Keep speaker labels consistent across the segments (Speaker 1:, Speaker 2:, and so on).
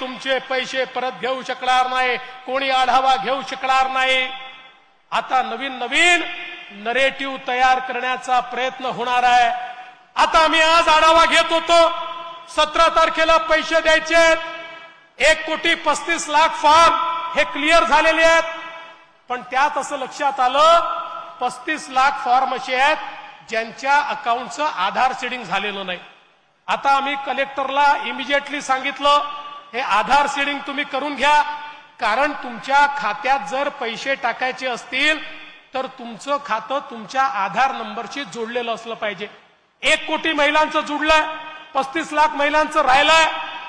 Speaker 1: तुमचे पैसे परत घेऊ शकणार नाही कोणी आढावा घेऊ शकणार नाही. आता नवीन नवीन नरेटिव्ह तयार करण्याचा प्रयत्न होणार आहे. आता मी आज आढावा घेत होतो सतरा तारखेला पैसे द्यायचे एक कोटी पस्तीस लाख फॉर्म हे क्लिअर झालेले आहेत. पण त्यात असं लक्षात आलं पस्तीस लाख फॉर्म असे आहेत ज्यांच्या अकाउंटचं आधार सीडिंग झालेलं नाही. आता आम्ही कलेक्टरला इमिजिएटली सांगितलं हे आधार सीडिंग तुम्ही करून घ्या. कारण तुमच्या खात्यात जर पैसे टाकायचे असतील तर तुमचं खातं तुमच्या आधार नंबरशी जोडलेलं असलं पाहिजे. एक कोटी महिलांचं जुडलंय पस्तीस लाख महिलांचं राहिलंय.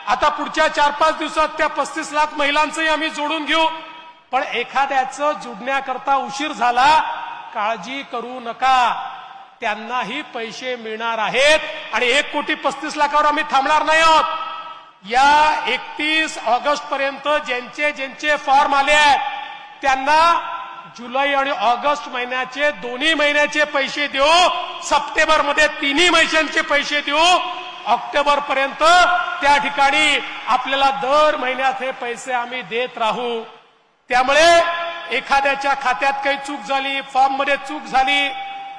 Speaker 1: आता पुढच्या चार पाच दिवसात त्या पस्तीस लाख महिलांचंही आम्ही जोडून घेऊ. पण एखाद्याचं जुडण्याकरता उशीर झाला काळजी करू नका. त्यांनाही पैसे मिळणार आहेत आणि एक कोटी पस्तीस लाखावर आम्ही थांबणार नाही आहोत. या एकतीस ऑगस्ट पर्यंत ज्यांचे ज्यांचे फॉर्म आले आहेत त्यांना जुलै आणि ऑगस्ट महिन्याचे दोन्ही महिन्याचे पैसे देऊ सप्टेंबरमध्ये तिन्ही महिन्यांचे पैसे देऊ ऑक्टोबर पर्यंत त्या ठिकाणी आपल्याला दर महिन्यात हे पैसे आम्ही देत राहू. त्यामुळे एखाद्याच्या खात्यात काही चूक झाली फॉर्ममध्ये चूक झाली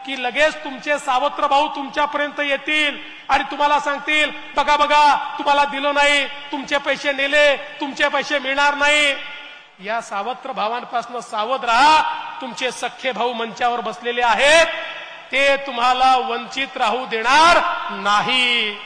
Speaker 1: की लगेच तुमचे सावत्र भाऊ तुमच्यापर्यंत येतील आणि तुम्हाला सांगतील बघा बघा तुम्हाला दिलं नाही तुमचे पैसे नेले तुमचे पैसे मिळणार नाही. या सावत्र भावांपासून सावध राहा. तुमचे सख्खे भाऊ मंचावर बसलेले आहेत. ते तुम्हाला वंचित राहू देणार नाही.